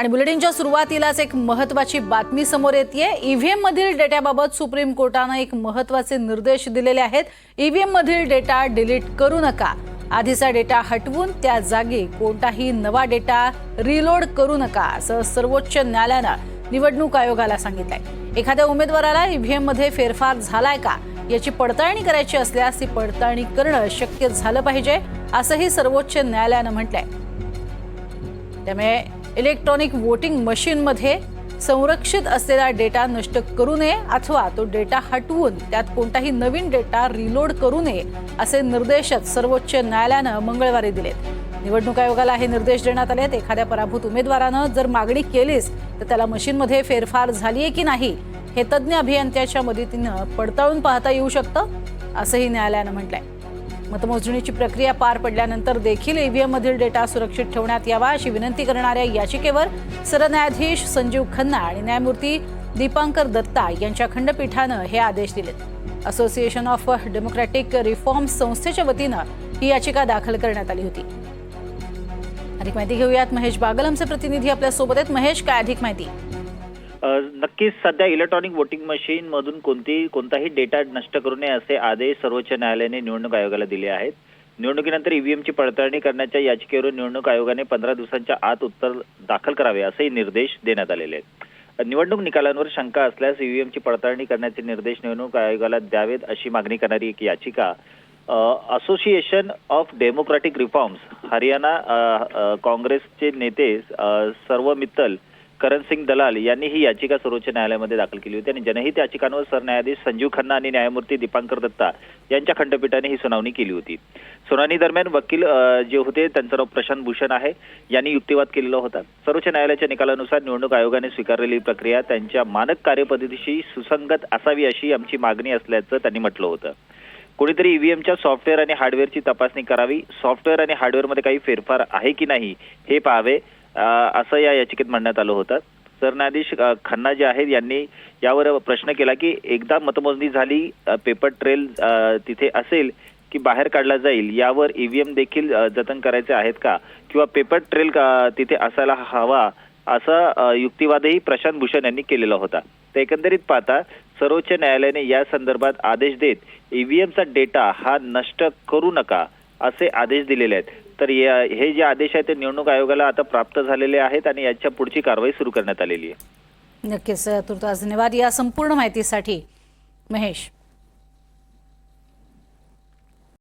आणि बुलेटिनच्या सुरुवातीलाच एक महत्वाची बातमी समोर येते ईव्हीएम मधील डेटाबाबत सुप्रीम कोर्टानं एक महत्त्वाचे निर्देश दिलेले आहेत. ईव्हीएम मधील डेटा डिलीट करू नका. आधीचा डेटा हटवून त्या जागी कोणताही नवा डेटा रिलोड करू नका असं सर्वोच्च न्यायालयानं निवडणूक आयोगाला सांगितलंय. एखाद्या उमेदवाराला ईव्हीएममध्ये फेरफार झालाय का? याची पडताळणी करायची असल्यास ती पडताळणी करणं शक्य झालं पाहिजे असंही सर्वोच्च न्यायालयानं म्हटलंय. त्यामुळे इलेक्ट्रॉनिक वोटिंग मशीनमध्ये संरक्षित असलेला डेटा नष्ट करू नये अथवा तो डेटा हटवून त्यात कोणताही नवीन डेटा रिलोड करू नये असे निर्देशच सर्वोच्च न्यायालयानं मंगळवारी दिलेत. निवडणूक आयोगाला हे निर्देश देण्यात आले आहेत एखाद्या पराभूत उमेदवारानं जर मागणी केलीच तर त्याला मशीनमध्ये फेरफार झाली आहे की नाही हे तज्ज्ञ अभियंत्याच्या मदतीनं पडताळून पाहता येऊ शकतं असंही न्यायालयानं म्हटलंय. मतमोजणीची प्रक्रिया पार पडल्यानंतर देखील ईव्हीएम मधील डेटा सुरक्षित ठेवण्यात यावा अशी विनंती करणाऱ्या याचिकेवर सरन्यायाधीश संजीव खन्ना आणि न्यायमूर्ती दीपांकर दत्ता यांच्या खंडपीठानं हे आदेश दिलेत. असोसिएशन ऑफ डेमोक्रॅटिक रिफॉर्म्स संस्थेच्या वतीनं ही याचिका दाखल करण्यात आली होती. अधिक माहिती घेऊयात. महेश बागल आमचे प्रतिनिधी आपल्यासोबत आहेत. महेश काय अधिक माहिती? नक्कीच सध्या इलेक्ट्रॉनिक वोटिंग मशीन मधून कोणती कोणताही डेटा नष्ट करू नये असे आदेश सर्वोच्च न्यायालयाने निवडणूक आयोगाला दिले आहेत. निवडणुकीनंतर ईव्हीएमची पडताळणी करण्याच्या याचिकेवरून निवडणूक आयोगाने पंधरा दिवसांच्या आत उत्तर दाखल करावे असेही निर्देश देण्यात आलेले आहेत. निवडणूक निकालांवर शंका असल्यास ईव्हीएमची पडताळणी करण्याचे निर्देश निवडणूक आयोगाला द्यावेत अशी मागणी करणारी एक याचिका association of democratic reforms Haryana काँग्रेसचे नेते सर्व मित्तल करण सिंग दलाल यांनी ही याचिका सर्वोच्च न्यायालयामध्ये दाखल केली होती आणि जनहित याचिकांवर सरन्यायाधीश संजीव खन्ना आणि न्यायमूर्ती दीपांकर दत्ता यांच्या खंडपीठाने ही सुनावणी केली होती. सुनावणी दरम्यान वकील जे होते त्यांचं नाव प्रशांत भूषण आहे. यांनी युक्तिवाद केलेला होता. सर्वोच्च न्यायालयाच्या निकालानुसार निवडणूक आयोगाने स्वीकारलेली प्रक्रिया त्यांच्या मानक कार्यपद्धतीशी सुसंगत असावी अशी आमची मागणी असल्याचं त्यांनी म्हटलं होतं. कोणीतरी ईव्हीएमच्या सॉफ्टवेअर आणि हार्डवेअरची तपासणी करावी. सॉफ्टवेअर आणि हार्डवेअरमध्ये काही फेरफार आहे की नाही हे पाहावे. असं या याचिकेत म्हणण्यात आलं होतं. सरन्यायाधीश खन्ना जे आहेत यांनी यावर प्रश्न केला की एकदा मतमोजणी झाली पेपर ट्रेल तिथे असेल की बाहेर काढला जाईल यावर ईव्हीएम देखील जतन करायचे आहेत का? किंवा पेपर ट्रेल तिथे असायला हवा असा युक्तिवादही प्रशांत भूषण यांनी केलेला होता. तर एकंदरीत पाहता सर्वोच्च न्यायालयाने या संदर्भात आदेश देत ईव्हीएमचा डेटा हा नष्ट करू नका असे आदेश दिलेले आहेत. तर या- हे जे आदेश आहेत ते निवडणूक आयोगाला आता प्राप्त झालेले आहेत आणि याच्या पुढची कारवाई सुरू करण्यात आलेली आहे. नक्कीच तुर्तास धन्यवाद. या संपूर्ण माहितीसाठी महेश.